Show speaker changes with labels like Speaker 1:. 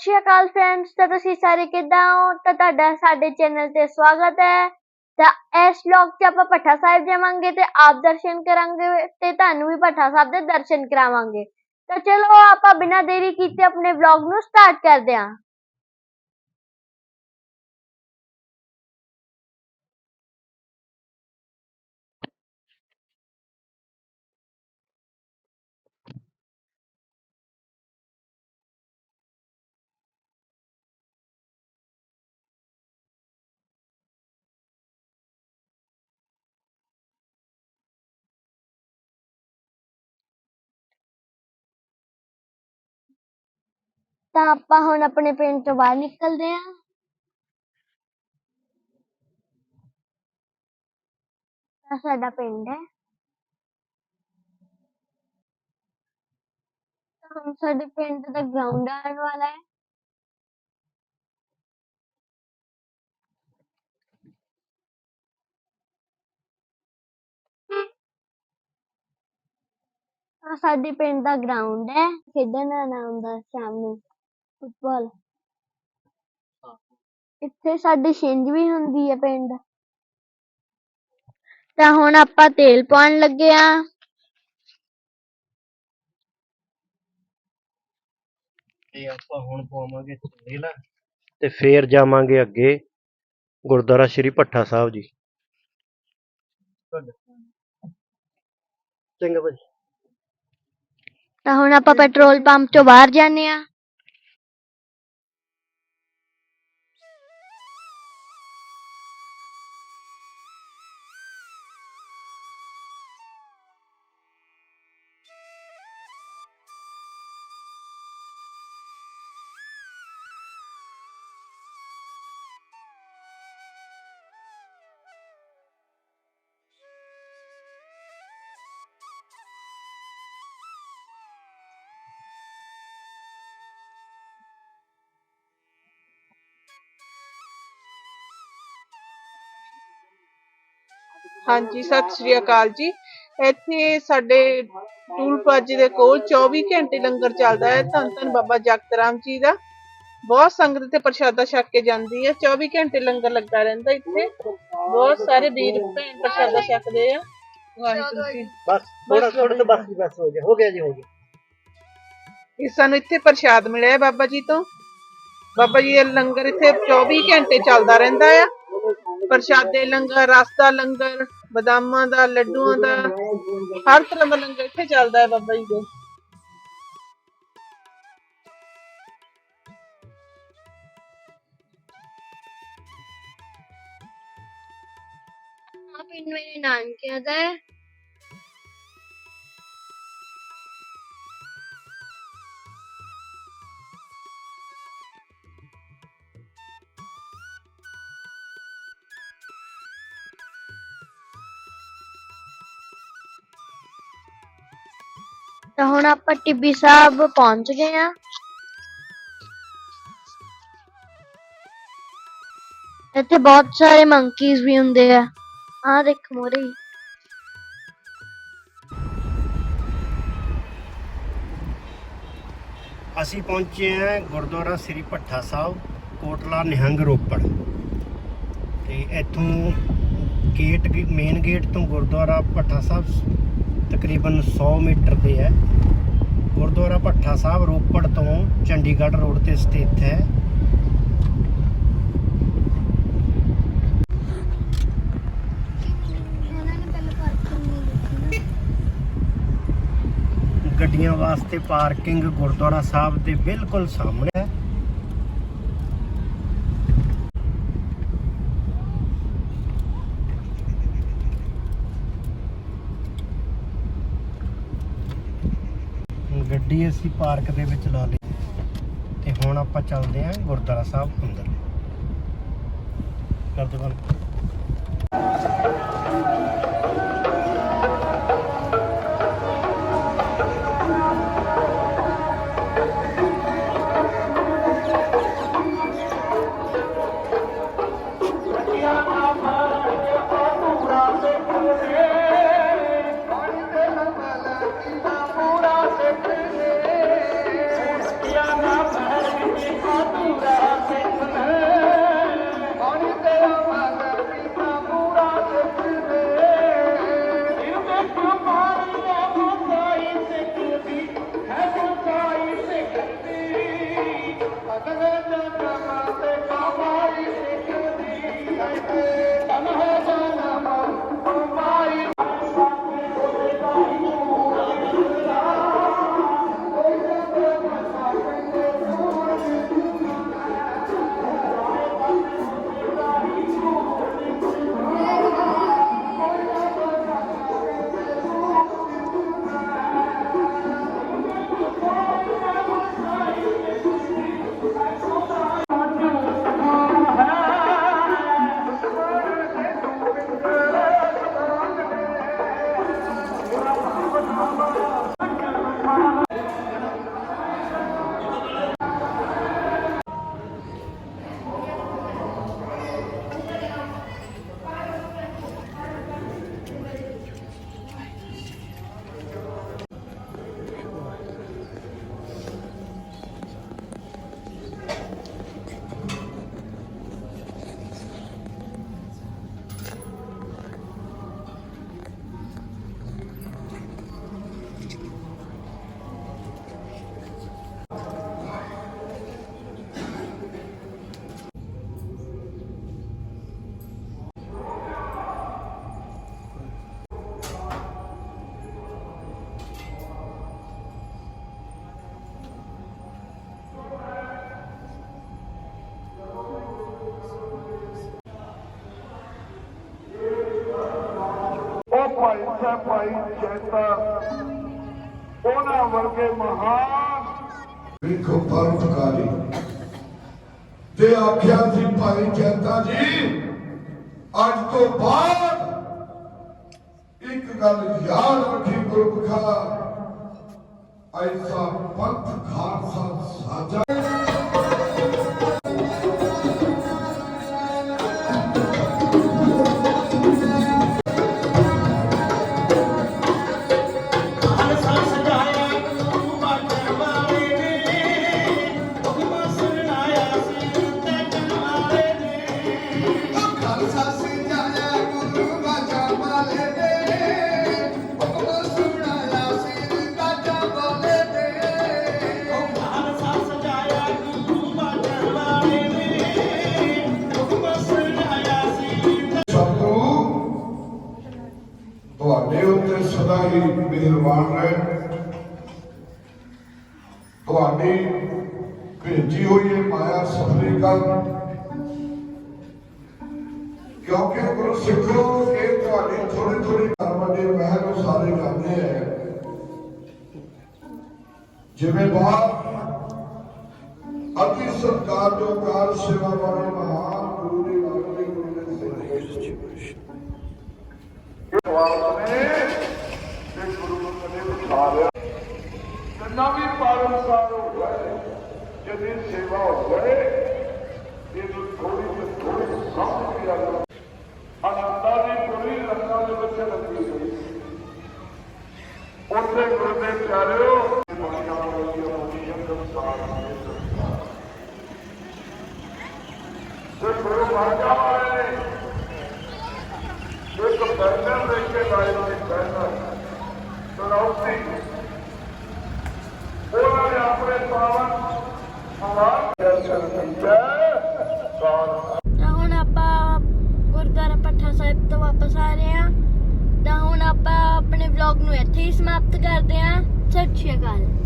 Speaker 1: ਸਤਿ ਸ਼੍ਰੀ ਅਕਾਲ ਫਰੈਂਡਸ ਤਾਂ ਤੁਸੀਂ ਸਾਰੇ ਕਿੱਦਾਂ ਹੋ? ਤਾਂ ਤੁਹਾਡਾ ਸਾਡੇ ਚੈਨਲ ਤੇ ਸਵਾਗਤ ਹੈ। ਤਾਂ ਇਸ ਵਲੌਗ 'ਚ ਆਪਾਂ ਭੱਠਾ ਸਾਹਿਬ ਜਾਵਾਂਗੇ ਤੇ ਆਪ ਦਰਸ਼ਨ ਕਰਾਂਗੇ ਤੇ ਤੁਹਾਨੂੰ ਵੀ ਭੱਠਾ ਸਾਹਿਬ ਦੇ ਦਰਸ਼ਨ ਕਰਾਵਾਂਗੇ। ਤਾਂ ਚਲੋ ਆਪਾਂ ਬਿਨਾਂ ਦੇਰੀ ਕੀਤੇ ਆਪਣੇ ਵਲੌਗ ਨੂੰ ਸਟਾਰਟ ਕਰਦੇ ਹਾਂ। ਤਾਂ ਆਪਾਂ ਹੁਣ ਆਪਣੇ ਪਿੰਡ ਤੋਂ ਬਾਹਰ ਨਿਕਲਦੇ ਹਾਂ। ਤਾਂ ਸਾਡਾ ਪਿੰਡ ਹੈ। ਤਾਂ ਹੁਣ ਸਾਡੇ ਪਿੰਡ ਦਾ ਗਰਾਊਂਡ ਆਉਣ ਵਾਲਾ ਹੈ। ਆਹ ਸਾਡੇ ਪਿੰਡ ਦਾ ਗਰਾਊਂਡ ਹੈ। ਖੇਡਣ ਆਉਣਾ ਹੁੰਦਾ ਸ਼ਾਮ ਨੂੰ? ਫੁੱਟਬਾਲ। ਇੱਥੇ ਸਾਡੀ ਛਿੰਝ ਵੀ ਹੁੰਦੀ ਹੈ ਪਿੰਡ। ਤਾਂ ਹੁਣ ਆਪਾਂ ਤੇਲ ਪਾਉਣ ਲੱਗੇ ਆ।
Speaker 2: ਤੇ ਆਪਾਂ ਹੁਣ ਪਵਾਵਾਂਗੇ ਤੇਲ ਤੇ ਫੇਰ ਜਾਵਾਂਗੇ ਅੱਗੇ ਗੁਰਦੁਆਰਾ ਸ਼੍ਰੀ ਭੱਠਾ ਸਾਹਿਬ ਜੀ। ਚੰਗਾ ਭਾਜੀ।
Speaker 1: ਤਾਂ ਹੁਣ ਆਪਾਂ ਪੈਟਰੋਲ ਪੰਪ ਤੋਂ ਬਾਹਰ ਜਾਂਦੇ ਆ।
Speaker 3: ਹਾਂਜੀ ਸਤਿ ਸ਼੍ਰੀ ਅਕਾਲ ਜੀ। ਇੱਥੇ ਸਾਡੇ ਟੂਲ ਪਲਾਜ਼ੇ ਦੇ ਕੋਲ 24 ਘੰਟੇ ਲੰਗਰ ਚੱਲਦਾ ਹੈ। ਧੰਨ ਧੰਨ ਬਾਬਾ ਜਗਤ ਰਾਮ ਜੀ ਦਾ। ਬਹੁਤ ਸੰਗਤ ਤੇ ਪ੍ਰਸ਼ਾਦਾ ਛਕ ਕੇ ਜਾਂਦੀ ਹੈ। 24 ਘੰਟੇ ਲੰਗਰ ਲੱਗਾ ਰਹਿੰਦਾ ਇੱਥੇ। ਬਹੁਤ ਸਾਰੇ ਵੀਰ ਭੈਣ ਪ੍ਰਸ਼ਾਦਾ ਛਕਦੇ ਆ। ਵਾਹਿਗੁਰੂ ਜੀ।
Speaker 2: ਬਸ ਥੋੜਾ ਥੋੜਾ ਤਾਂ ਬਸ ਬਸ ਹੋ ਗਿਆ। ਹੋ ਗਿਆ ਜੀ ਹੋ ਗਿਆ।
Speaker 3: ਇਹ ਸਾਨੂੰ ਇੱਥੇ ਪ੍ਰਸ਼ਾਦ ਮਿਲਿਆ ਹੈ ਬਾਬਾ ਜੀ ਤੋਂ। ਬਾਬਾ ਜੀ ਦਾ ਲੰਗਰ ਇੱਥੇ 24 ਘੰਟੇ ਚੱਲਦਾ ਰਹਿੰਦਾ ਆ। ਪ੍ਰਸ਼ਾਦੇ ਲੰਗਰ ਰਸ ਦਾ ਲੰਗਰ, ਬਦਾਮਾਂ ਦਾ, ਲੱਡੂਆਂ ਦਾ, ਹਰ ਤਰ੍ਹਾਂ ਦਾ ਲੰਗਰ ਇੱਥੇ ਚੱਲਦਾ ਹੈ ਬਾਬਾ ਜੀ ਦੇ।
Speaker 1: ਆ ਪਿੰਡ ਮੇਰੇ ਨਾਨਕਿਆਂ ਦਾ ਹੈ। ਤਾਂ ਹੁਣ ਆਪਾਂ ਟਿੱਬੀ ਸਾਹਿਬ ਪਹੁੰਚ ਗਏ ਆ ਇੱਥੇ ਬਹੁਤ ਸਾਰੇ ਮੰਕੀਜ਼ ਵੀ ਹੁੰਦੇ ਆ। ਆਹ ਦੇਖ ਮੋਰੇ।
Speaker 2: ਅਸੀਂ ਪਹੁੰਚੇ ਆ ਗੁਰਦੁਆਰਾ ਸ੍ਰੀ ਭੱਠਾ ਸਾਹਿਬ, ਕੋਟਲਾ ਨਿਹੰਗ ਰੋਪੜ। ਤੇ ਇੱਥੋਂ ਗੇਟ ਮੇਨ ਗੇਟ ਤੋਂ ਗੁਰਦੁਆਰਾ ਭੱਠਾ ਸਾਹਿਬ ਤਕਰੀਬਨ 100 ਮੀਟਰ ਤੇ ਹੈ। ਗੁਰਦੁਆਰਾ ਭੱਠਾ ਸਾਹਿਬ, ਰੋਪੜ ਤੋਂ ਚੰਡੀਗੜ੍ਹ ਰੋਡ ਤੇ ਸਥਿਤ ਹੈ। ਗੱਡੀਆਂ ਵਾਸਤੇ ਪਾਰਕਿੰਗ ਗੁਰਦੁਆਰਾ ਸਾਹਿਬ ਦੇ ਬਿਲਕੁਲ ਸਾਹਮਣੇ। ਹੈ ਅਸੀਂ ਪਾਰਕ ਦੇ ਵਿੱਚ ਲਾ ਲਈ। ਤੇ ਹੁਣ ਆਪਾਂ ਚੱਲਦੇ ਹਾਂ ਗੁਰਦੁਆਰਾ ਸਾਹਿਬ ਅੰਦਰ। ਕਰ ਦੋ ਬੰਦ
Speaker 4: ਭਾਈ ਸਾਹਿਬ, ਭਾਈ ਚੇਤਾ। ਉਹਨਾਂ ਵਰਗੇ ਮਹਾਨ
Speaker 5: ਵੇਖੋ ਪਰਉਪਕਾਰੀ ਤੇ ਆਖਿਆ ਸੀ ਭਾਈ ਚੈਤਾ ਜੀ, ਅੱਜ ਤੋਂ ਬਾਅਦ ਇੱਕ ਗੱਲ ਯਾਦ ਰੱਖੀ ਗੁਰਮੁਖਾ ਐਸਾ ਪੰਥ ਖਾਲਸਾ ਸਾਜਾ। ਉੱਤੇ ਸਦਾ ਹੀ ਮਿਹਰਬਾਨ ਰਹੇ ਤੁਹਾਡੀ ਭੇਜੀ ਹੋਈ ਇਹ ਮਾਇਆ ਸਫਲੀ ਕਰ ਕਿਉਂਕਿ ਗੁਰੂ ਸਿੱਖੋ ਇਹ ਤੁਹਾਡੀ ਥੋੜੀ ਥੋੜੀ ਕਰ ਵੱਡੇ ਮਹਿਲ ਨੂੰ ਸਾਰੇ ਜਾਂਦੇ ਹੈ ਜਿਵੇਂ ਬਾਹਰ ਅਤੀ ਸਤਕਾਰ ਜੋ ਕਾਰ ਸੇਵਾ ਵਾਲੇ ਮਹਾਨ ਗੁਰੂ ਦੀ ਵਾਲੀ ਗੁਰੂ ਦੇ ਸਿੱਖ
Speaker 4: ਵਾਸਨੇ ਤੇ ਗੁਰੂ ਨੂੰ ਕਦੇ ਵਿਚਾਰਿਆ ਜਿੰਨਾ ਵੀ ਪਾਰਮਸਾਰ ਹੋਵੇ ਜਿਹਦੀ ਸੇਵਾ ਹੋਵੇ ਇਹਨੂੰ ਥੋੜੀ ਜਿਹੀ ਥੋੜੀ ਸਮਝ ਵੀ ਆ ਜਾਵੇ ਅਨੰਦਾ ਦੀ ਪੂਰੀ ਰੰਗਾਂ ਦੇ ਵਿੱਚ ਲੱਗੀ ਹੋਈ ਉੱਥੇ ਗੁਰੂ ਦੇ ਪਿਆਰਿਓ ਦੁਨੀਆ ਵਾਲੀ ਆਪਣੀ ਸੰਸਾਰ ਦੇ ਸੰਸਾਰ ਤੇ ਗੁਰੂ ਮਾਤਾ ਵਾਲੇ ਇੱਕ ਬਰਨਰ ਦੇਖ ਕੇ ਲਾਏ ਨੇ ਬਰਨਰ ਸਰੌਤੀ ਉਹਨਾਂ ਨੇ ਆਪਣੇ ਪਾਵਨ ਆਵਾਜ਼ ਦਰਸ਼ਨ ਕੀਤਾ ਸਾਧ
Speaker 1: ਤਾਂ ਹੁਣ ਆਪਾਂ ਗੁਰਦੁਆਰਾ ਪੱਠਾ ਸਾਹਿਬ ਤੋਂ ਵਾਪਸ ਆ ਰਹੇ ਹਾਂ ਤਾਂ ਹੁਣ ਆਪਾਂ ਆਪਣੇ ਵਲੌਗ ਨੂੰ ਇੱਥੇ ਹੀ ਸਮਾਪਤ ਕਰਦੇ ਹਾਂ ਸਤਿ ਸ਼੍ਰੀ ਅਕਾਲ।